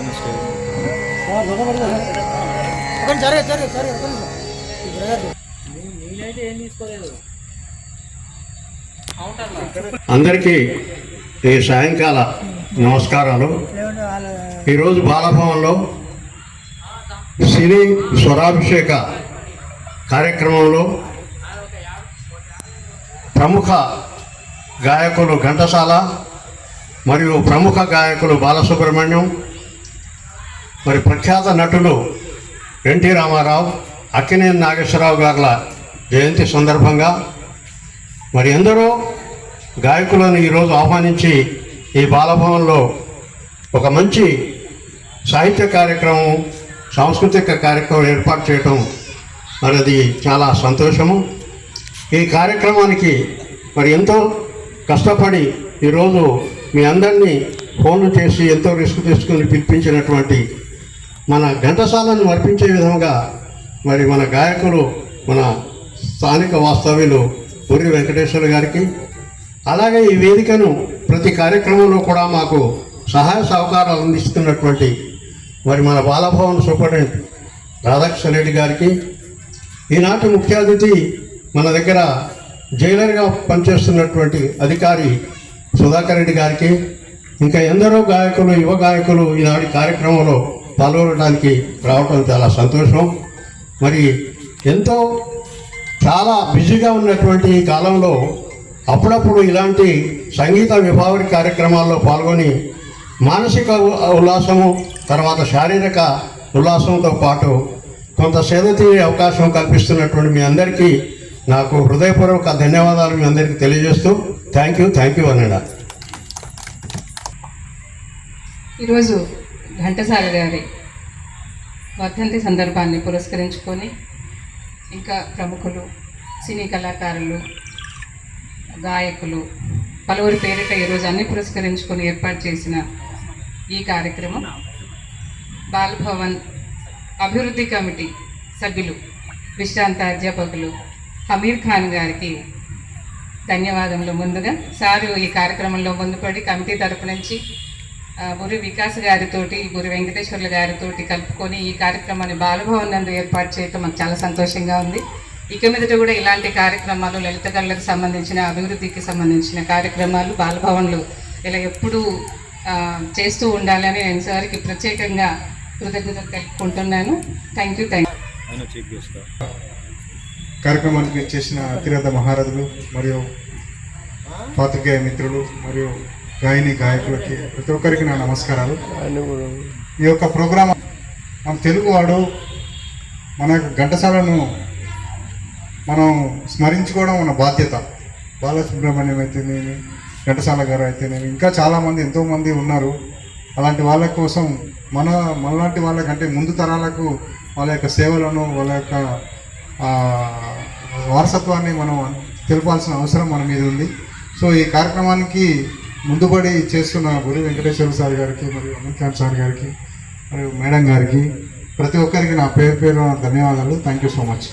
పక్కన స్టేజ్. అందరికీ ఈ సాయంకాల నమస్కారాలు. ఈరోజు బాలభవన్లో సినీ స్వరాభిషేక కార్యక్రమంలో ప్రముఖ గాయకులు ఘంటసాల మరియు ప్రముఖ గాయకులు బాలసుబ్రహ్మణ్యం మరి ప్రఖ్యాత నటులు ఎన్టీ రామారావు అక్కినేని నాగేశ్వరరావు గారుల జయంతి సందర్భంగా మరి ఎందరో గాయకులను ఈరోజు ఆహ్వానించి ఈ బాలభవన్లో ఒక మంచి సాహిత్య కార్యక్రమం సాంస్కృతిక కార్యక్రమం ఏర్పాటు చేయటం మరి అది చాలా సంతోషము. ఈ కార్యక్రమానికి మరి ఎంతో కష్టపడి ఈరోజు మీ అందరినీ ఫోన్లు చేసి ఎంతో రిస్క్ తీసుకుని పిలిపించినటువంటి మన ఘంటసాలను నడిపించే విధంగా మరి మన గాయకులు మన స్థానిక వాస్తవ్యులు పూరి వెంకటేశ్వర గారికి అలాగే ఈ వేదికను ప్రతి కార్యక్రమంలో కూడా మాకు సహాయ సహకారాలు అందిస్తున్నటువంటి మరి మన బాలభవన్ సూపరింటెండెంట్ రాధాకృష్ణ రెడ్డి గారికి ఈనాటి ముఖ్య అతిథి మన దగ్గర జైలర్గా పనిచేస్తున్నటువంటి అధికారి సుధాకర్ రెడ్డి గారికి ఇంకా ఎందరో గాయకులు యువ గాయకులు ఈనాటి కార్యక్రమంలో పాల్గొనడానికి రావటం చాలా సంతోషం. మరి ఎంతో చాలా బిజీగా ఉన్నటువంటి ఈ కాలంలో అప్పుడప్పుడు ఇలాంటి సంగీత విభావరి కార్యక్రమాల్లో పాల్గొని మానసిక ఉల్లాసము తర్వాత శారీరక ఉల్లాసంతో పాటు కొంత సేద తీరే అవకాశం కల్పిస్తున్నటువంటి మీ అందరికీ నాకు హృదయపూర్వక ధన్యవాదాలు మీ అందరికీ తెలియజేస్తూ థ్యాంక్ యూ థ్యాంక్ యూ అన్నడా? ఈరోజు ఘంటసాల గారి వర్ధంతి సందర్భాన్ని పురస్కరించుకొని ఇంకా ప్రముఖులు సినీ కళాకారులు గాయకులు పలువురి పేరిట ఈరోజు అన్ని పురస్కరించుకొని ఏర్పాటు చేసిన ఈ కార్యక్రమం బాలభవన్ అభివృద్ధి కమిటీ సభ్యులు విశ్రాంత అధ్యాపకులు హమీర్ ఖాన్ గారికి ధన్యవాదములు ముందుగా. సారు ఈ కార్యక్రమంలో ముందుపడి కమిటీ తరపు నుంచి బురి వికాస్ గారితోటి బురి వెంకటేశ్వర్ల గారితోటి కలుపుకొని ఈ కార్యక్రమాన్ని బాలభవన్ నందు ఏర్పాటు చేయటం మాకు చాలా సంతోషంగా ఉంది. ఇక మీదట కూడా ఇలాంటి కార్యక్రమాలు లలిత కళలకు సంబంధించిన అభివృద్ధికి సంబంధించిన కార్యక్రమాలు బాలభవన్లు ఇలా ఎప్పుడూ చేస్తూ ఉండాలని నేను సార్కి ప్రత్యేకంగా కృతజ్ఞతలు తెలుపుకుంటున్నాను. థ్యాంక్ యూ థ్యాంక్ కార్యక్రమానికి చేసిన అతిరథ మహారథులు మరియు పాత్రికేయ మిత్రులు మరియు గాయని గాయకులకి ప్రతి ఒక్కరికి నా నమస్కారాలు. ఈ యొక్క ప్రోగ్రాం మన తెలుగువాడు మన యొక్క ఘంటసాలను మనం స్మరించుకోవడం మన బాధ్యత. బాలసుబ్రహ్మణ్యం అయితేనేమి ఘంటసాల గారు అయితేనేమి ఇంకా చాలామంది ఎంతోమంది ఉన్నారు. అలాంటి వాళ్ళ కోసం మన మనలాంటి వాళ్ళకంటే ముందు తరాలకు వాళ్ళ యొక్క సేవలను వాళ్ళ యొక్క వారసత్వాన్ని మనం తెలపాల్సిన అవసరం మన మీద ఉంది. సో ఈ కార్యక్రమానికి ముందుబడి చేస్తున్న గురి వెంకటేశ్వర సార్ గారికి మరియు అమిత్ ఖాన్ సార్ గారికి మరియు మేడం గారికి ప్రతి ఒక్కరికి నా పేరు పేరు ధన్యవాదాలు. Thank you so much